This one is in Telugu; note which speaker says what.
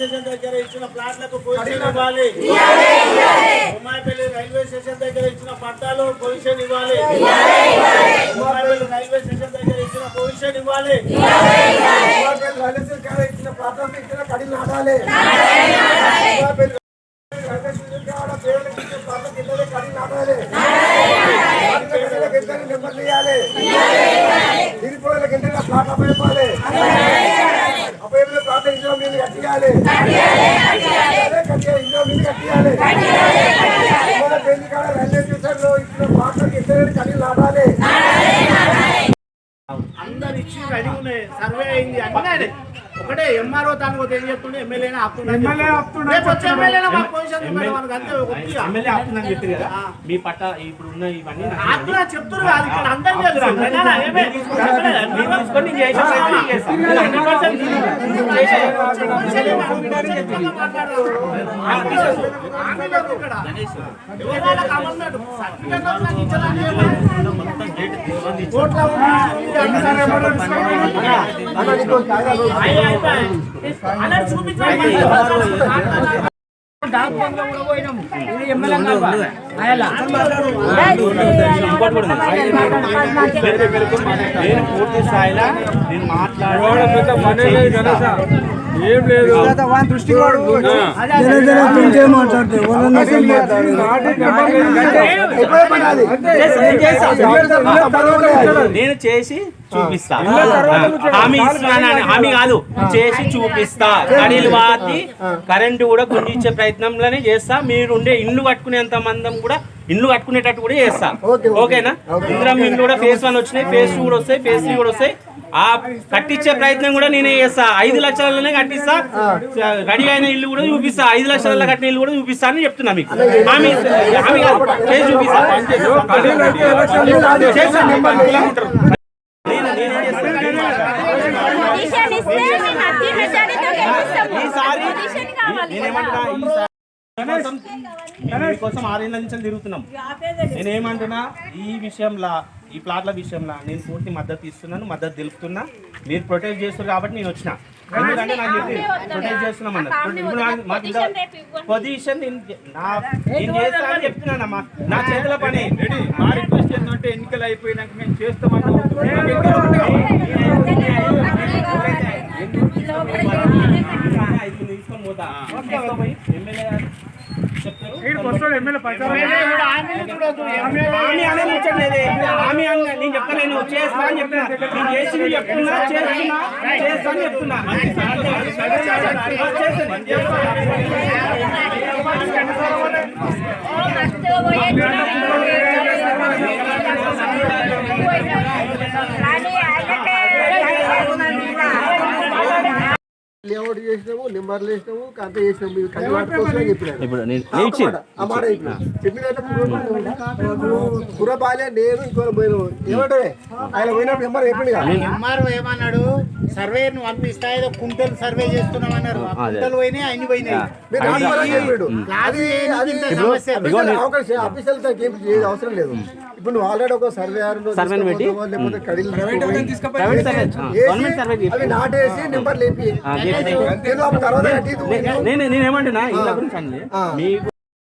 Speaker 1: Railway station దగ్గర ఇచ్చిన ప్లాట్లకు పొజిషన్ ఇవ్వాలి. ఉమ్మాయిపల్లి రైల్వే స్టేషన్ దగ్గర ఇచ్చిన పట్టాలు పొజిషన్ ఇవ్వాలి. రైల్వే స్టేషన్ దగ్గర ఇచ్చిన పొజిషన్ ఇవ్వాలి. అందరు ఇచ్చి రెడీ ఉన్నాయి సర్వే అయింది అన్నీ అయినాయి. ఒకటే ఎంఆర్ఓ తాను ఏం చెప్తుండే ఎమ్మెల్యేనే ఆపుతున్నాడు రేపు వచ్చే ఎమ్మెల్యేనే మాకు పొజిషన్ ఇవ్వండి మనకు అంతే కొద్దిగా.
Speaker 2: ఎమ్మెల్యే ఆపుతుందని చెప్పారు కదా మీ పట్ట ఇప్పుడు ఉన్న ఇవన్నీ నాకు
Speaker 1: ఆపుతున్నా చెప్తున్నారు కాదు ఇక్కడ అందరికీ తెలుసు. వినాలా? ఏమే? చెప్పలేదా?
Speaker 2: మీరు తీసుకొని నేను చేసే ప్రయత్నం చేస్తాను. నేను 100% చేసే
Speaker 1: చెప్పకుండా మాట్లాడరు. ఆమె లేదు ఇక్కడ. ఎవరాల గవర్నమెంట్ సర్టిఫికెట్ నాకు ఇచ్చడానికి ఏమో. కోట్ల
Speaker 2: నేను పూర్తి స్థాయిలో నేను
Speaker 3: ఏం లేదు
Speaker 2: నేను చేసి చూపిస్తా హామీ ఇస్తున్నాను హామీ కాదు చేసి చూపిస్తా కడీలు వాతి కరెంటు కూడా గుంజించే ప్రయత్నంలోనే చేస్తా మీరు ఉండే ఇల్లు కట్టుకునేంత మందం కూడా ఇల్లు కట్టుకునేటట్టు కూడా చేస్తా ఓకేనా ఇంద్రం ఇల్లు కూడా ఫేస్ వన్ వచ్చినాయి ఫేస్ టూ కూడా వస్తాయి ఫేస్ త్రీ కూడా వస్తాయి ఆ కట్టించే ప్రయత్నం కూడా నేనే చేస్తా ఐదు లక్షలలోనే కట్టిస్తా రెడీ అయిన ఇల్లు కూడా చూపిస్తా ఐదు లక్షల కట్టిన ఇల్లు కూడా చూపిస్తా అని చెప్తున్నా మీకు హామీ హామీ కాదు చేసి చూపిస్తా చేస్తా. నేను- నేను ఏం చేస్తా?
Speaker 4: పొజిషన్ ఇస్తే మేము అతి మెజారిటీతో గెలుస్తాము.
Speaker 2: ఈసారి
Speaker 4: పొజిషన్ కావాలి
Speaker 2: నేనేమంటున్నా
Speaker 4: కదా.
Speaker 2: మీకోసం ఆరేళ్ళ నుంచి తిరుగుతున్నాం. నేనేమంటున్నా ఈ విషయంలో ఈ ప్లాట్ల విషయంలో నేను పూర్తి మద్దతు ఇస్తున్నాను మద్దతు తెలుపుతున్నా. మీరు ప్రొటెక్ట్ చేస్తారు కాబట్టి నేను వచ్చిన. ఎందుకంటే నాకు చెప్పి ప్రొటెక్ట్ చేస్తున్నాం పొజిషన్ నా నేను చేస్తా అని చెప్తున్నానమ్మా. నా చేతుల పని.
Speaker 3: మా రిక్వెస్ట్ ఏంటంటే ఎన్నికలు అయిపోయినాక మేము చేస్తామన్నా
Speaker 2: ఐదు తీసుకొని పోతా ఎమ్మెల్యే హామీ అనే ముచ్చట్లేదే హామీ నేను చెప్తలేను చేస్తా అని చెప్తున్నా నేను చేసింది చెప్తున్నా చేస్తున్నా చేస్తా అని చెప్తున్నా
Speaker 5: లేఅవుట్ చేసినాము నెంబర్లు వేసినాము కంత చేసినాము మీరు కళ్ళు పట్టుకోవాల్సిన చెప్పినారు
Speaker 2: ఇప్పుడు నేను
Speaker 5: ఆ మాట చెప్పిన చెప్పినట్టు పుర బాలే నేను ఇంకో పోయినాము ఏమంటావే ఆయన పోయినప్పుడు నెంబర్ చెప్పింది కదా
Speaker 1: ఎంఆర్ఓ ఏమన్నాడు సర్వే నువ్వు పంపిస్తా ఏదో కుంటలు సర్వే చేస్తున్నాం అన్నారు. ఆ కుంటలు పోయినాయి అన్ని పోయినాయి.
Speaker 5: అది ఆఫీసర్ ఏది అవసరం లేదు. ఇప్పుడు నువ్వు ఆల్రెడీ ఒక సర్వే
Speaker 2: సర్వేని పెట్టి,
Speaker 5: అవి నాటేసి నెంబర్ లేపి
Speaker 2: నేనేమంటున్నా ఇళ్ళ గురించి అండి మీకు